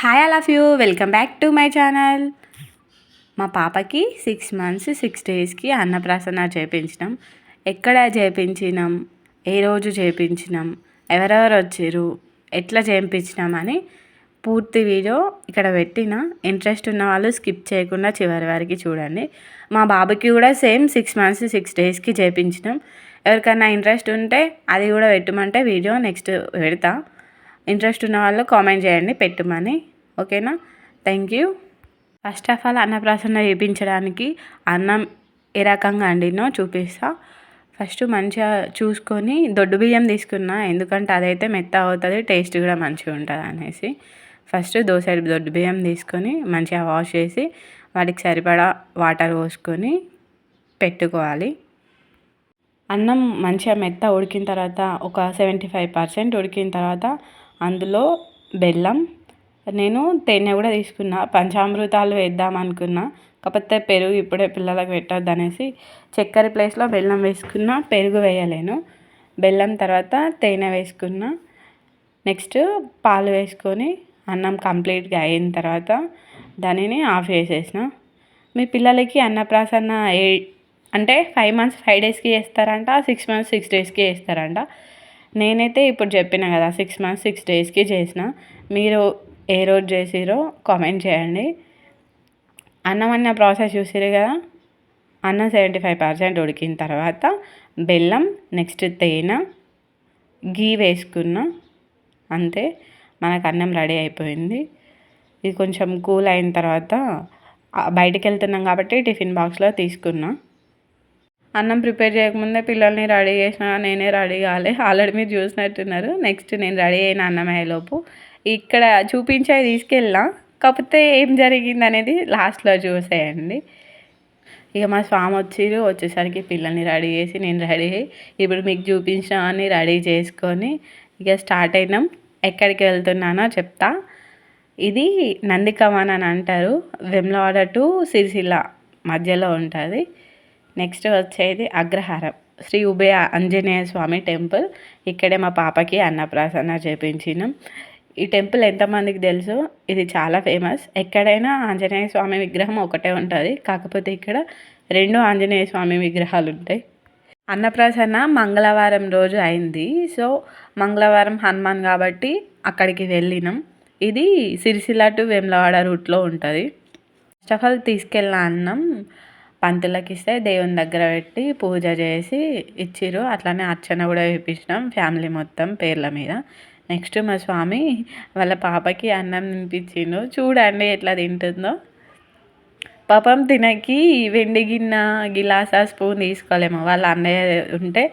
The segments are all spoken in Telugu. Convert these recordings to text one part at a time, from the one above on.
Hi all of you welcome back to my channel మా పాపకి సిక్స్ మంత్స్ సిక్స్ డేస్కి అన్నప్రాసన చేపించినాం. ఎక్కడ చేపించినాం? ఏ రోజు చేపించినాం? ఎవరెవరు వచ్చారు? ఎట్లా చేయించినామని పూర్తి వీడియో ఇక్కడ పెట్టిన. ఇంట్రెస్ట్ ఉన్న వాళ్ళు స్కిప్ చేయకుండా చివరి వరకు చూడండి. మా బాబుకి కూడా సేమ్ సిక్స్ మంత్స్ సిక్స్ డేస్కి చేపించినాం. ఎవరికైనా ఇంట్రెస్ట్ ఉంటే అది కూడా పెట్టమంటే వీడియో నెక్స్ట్ పెడతా. ఇంట్రెస్ట్ ఉన్న వాళ్ళు కామెంట్ చేయండి పెట్టమని. ఓకేనా? Thank you. First of all అన్నప్రాసన చేయించడానికి అన్నం ఏ రకంగా వండినో చూపిస్తా. ఫస్ట్ మంచిగా చూసుకొని దొడ్డు బియ్యం తీసుకున్నా ఎందుకంటే అదైతే మెత్త అవుతుంది టేస్ట్ కూడా మంచిగా ఉంటుంది అనేసి. ఫస్ట్ దోశ దొడ్డు బియ్యం తీసుకొని మంచిగా వాష్ చేసి వాటికి సరిపడా వాటర్ పోసుకొని పెట్టుకోవాలి. అన్నం మంచిగా మెత్త ఉడికిన తర్వాత ఒక సెవెంటీ ఫైవ్ పర్సెంట్ ఉడికిన తర్వాత అందులో బెల్లం నేను తేనె కూడా తీసుకున్నా. పంచామృతాలు వేద్దాం అనుకున్నా. కాకపోతే పెరుగు ఇప్పుడే పిల్లలకు పెట్టొద్దు అనేసి చక్కెర ప్లేస్లో బెల్లం వేసుకున్న. పెరుగు వేయలేను. బెల్లం తర్వాత తేనె వేసుకున్నా. నెక్స్ట్ పాలు వేసుకొని అన్నం కంప్లీట్గా అయిన తర్వాత దానిని ఆఫ్ చేసేసిన. మీ పిల్లలకి అన్నప్రాసన్న ఏ అంటే ఫైవ్ మంత్స్ ఫైవ్ డేస్కి చేస్తారంట సిక్స్ మంత్స్ సిక్స్ డేస్కి చేస్తారంట. నేనైతే ఇప్పుడు చెప్పిన కదా సిక్స్ మంత్స్ సిక్స్ డేస్కి చేసిన. మీరు ఏ రోజు చేసిరో కామెంట్ చేయండి. అన్నం అన్న ప్రాసెస్ చూసిరు కదా? అన్నం సెవెంటీ ఫైవ్ పర్సెంట్ ఉడికిన తర్వాత బెల్లం నెక్స్ట్ తేనె గీ వేసుకున్న అంతే. మనకు అన్నం రెడీ అయిపోయింది. ఇది కొంచెం కూల్ అయిన తర్వాత బయటికి వెళ్తున్నాం కాబట్టి టిఫిన్ బాక్స్లో తీసుకున్నా. అన్నం ప్రిపేర్ చేయకముందే పిల్లల్ని రెడీ చేసిన నేనే రెడీ కాలే. ఆల్రెడీ మీరు చూసినట్టున్నారు. నెక్స్ట్ నేను రెడీ అయిన అన్నం అయ్యేలోపు ఇక్కడ చూపించే తీసుకెళ్ళా. కాకపోతే ఏం జరిగింది అనేది లాస్ట్లో చూసేయండి. ఇక మా స్వామి వచ్చిరు. వచ్చేసరికి పిల్లల్ని రెడీ చేసి నేను రెడీ అయ్యి ఇప్పుడు మీకు చూపించిన అని రెడీ చేసుకొని ఇక స్టార్ట్ అయినాం. ఎక్కడికి వెళ్తున్నానో చెప్తా. ఇది నందికవన్ అని అంటారు. వెమ్లవాడ టు సిరిసిల్ల మధ్యలో ఉంటుంది. నెక్స్ట్ వచ్చేది అగ్రహారం. శ్రీ ఉభయ ఆంజనేయ స్వామి టెంపుల్. ఇక్కడే మా పాపకి అన్నప్రాసన చేపించినాం. ఈ టెంపుల్ ఎంతమందికి తెలుసు? ఇది చాలా ఫేమస్. ఎక్కడైనా ఆంజనేయ స్వామి విగ్రహం ఒకటే ఉంటుంది. కాకపోతే ఇక్కడ రెండు ఆంజనేయ స్వామి విగ్రహాలు ఉంటాయి. అన్నప్రాసన మంగళవారం రోజు అయింది. సో మంగళవారం హనుమాన్ కాబట్టి అక్కడికి వెళ్ళినాం. ఇది సిరిసిల్ల టు వేములవాడ రూట్లో ఉంటుంది. ఫస్ట్ ఆఫ్ ఆల్ తీసుకెళ్ళిన అన్నం. పంతులకి ఇస్తే దేవుని దగ్గర పెట్టి పూజ చేసి ఇచ్చిర్రు. అట్లానే అర్చన కూడా వేయించినాం ఫ్యామిలీ మొత్తం పేర్ల మీద. నెక్స్ట్ మా స్వామి వాళ్ళ పాపకి అన్నం తినిపించిండు. చూడండి ఎట్లా తింటుందో. పాపం తినకి వెండి గిన్నె గిలాసా స్పూన్ తీసుకోలేము. వాళ్ళ అన్నయ్య ఉంటే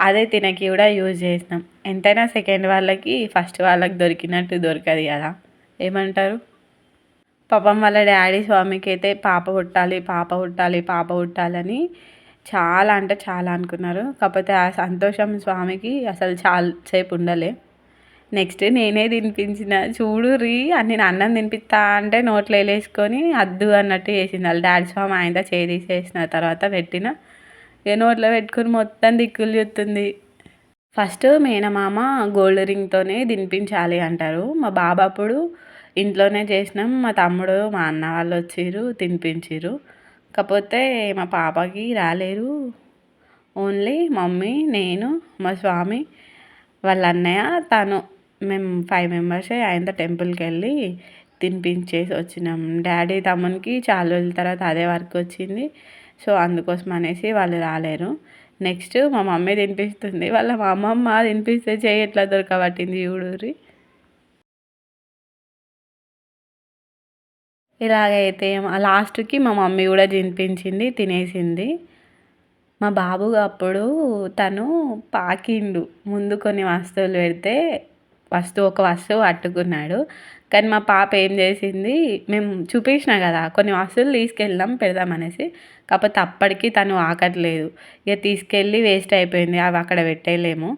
అదే తినకి కూడా యూజ్ చేసినాం. ఎంతైనా సెకండ్ వాళ్ళకి ఫస్ట్ వాళ్ళకి దొరికినట్టు దొరకదు కదా. ఏమంటారు? పాపం వాళ్ళ డాడీ స్వామికి అయితే పాప పుట్టాలి పాప పుట్టాలి పాప పుట్టాలని చాలా అంటే చాలా అనుకున్నారు. కాకపోతే ఆ సంతోషం స్వామికి అసలు చాలా సేపు ఉండలే. నెక్స్ట్ నేనే తినిపించిన చూడు రీ అని నేను అన్నం తినిపిస్తా అంటే నోట్లో వేలేసుకొని అద్దు అన్నట్టు చేసింది వాళ్ళు డాడీ స్వామి. ఆయన చేయి తర్వాత పెట్టిన. ఏ నోట్లో పెట్టుకుని మొత్తం దిక్కులు చూస్తుంది. ఫస్ట్ మేనమామ గోల్డ్ రింగ్తోనే తినిపించాలి అంటారు. మా బాబు అప్పుడు ఇంట్లోనే చేసినాం. మా తమ్ముడు మా అన్న వాళ్ళు వచ్చిర్రు తినిపించిర్రు. కాకపోతే మా పాపకి రాలేరు. ఓన్లీ మమ్మీ నేను మా స్వామి వాళ్ళ అన్నయ్య తను. మేము ఫైవ్ మెంబర్సే ఆయనతో టెంపుల్కి వెళ్ళి తినిపించేసి వచ్చినాం. డాడీ తమ్మునికి చాలా రోజుల తర్వాత అదే వర్క్ వచ్చింది. సో అందుకోసం అనేసి వాళ్ళు రాలేరు. నెక్స్ట్ మా మమ్మీ తినిపిస్తుంది. వాళ్ళ మా అమ్మమ్మ తినిపిస్తే చేయి ఎట్లా దొరకబట్టింది ఊడూరి ఇలాగైతే లాస్ట్కి మా మమ్మీ కూడా తినిపించింది తినేసింది. మా బాబు అప్పుడు తను పాకిండు. ముందు కొన్ని వస్తువులు పెడితే వస్తువు ఒక వస్తువు పట్టుకున్నాడు. కానీ మా పాప ఏం చేసింది మేము చూపించిన కదా కొన్ని వస్తువులు తీసుకెళ్దాం పెడదామనేసి కాకపోతే అప్పటికి తను ఆకట్లేదు. ఇక తీసుకెళ్ళి వేస్ట్ అయిపోయింది అవి అక్కడ పెట్టేయలేము.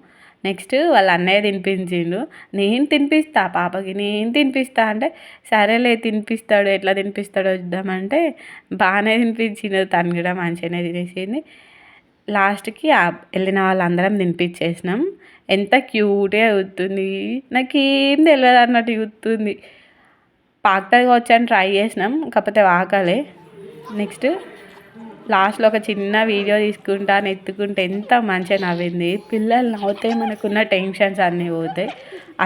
నెక్స్ట్ వాళ్ళ అన్నయ్య తినిపించిండు. నేను తినిపిస్తా పాపకి నేను తినిపిస్తా అంటే సరేలే తినిపిస్తాడు ఎట్లా తినిపిస్తాడో చూద్దామంటే బాగానే తినిపించిండు. తను కూడా మంచిగానే తినేసింది. లాస్ట్కి వెళ్ళిన వాళ్ళందరం తినిపించేసినాం. ఎంత క్యూట్గా చూస్తుంది. నాకేం తెలియదు అన్నట్టు చూస్తుంది. పాకుతుంది వచ్చాను ట్రై చేసినాం. కాకపోతే వాకలే. నెక్స్ట్ లాస్ట్లో ఒక చిన్న వీడియో తీసుకుంటా అని ఎత్తుకుంటే ఎంత మంచిగా నవ్వింది. పిల్లలు నవ్వుతే మనకున్న టెన్షన్స్ అన్నీ పోతాయి.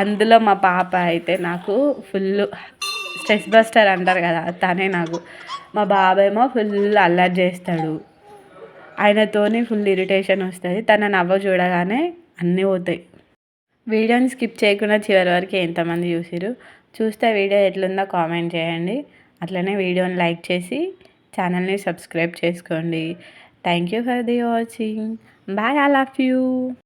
అందులో మా పాప అయితే నాకు ఫుల్ స్ట్రెస్ బస్టర్ అంటారు కదా తనే నాకు. మా బాబేమో ఫుల్ అల్లరి చేస్తాడు. ఆయనతోని ఫుల్ ఇరిటేషన్ వస్తుంది. తన నవ్వ చూడగానే అన్నీ పోతాయి. వీడియోని స్కిప్ చేయకుండా చివరి వరకు ఎంతమంది చూసిరు చూస్తే వీడియో ఎట్లుందో కామెంట్ చేయండి. అట్లనే వీడియోని లైక్ చేసి ఛానల్ని సబ్స్క్రైబ్ చేసుకోండి. Thank you for the watching. Bye I love you.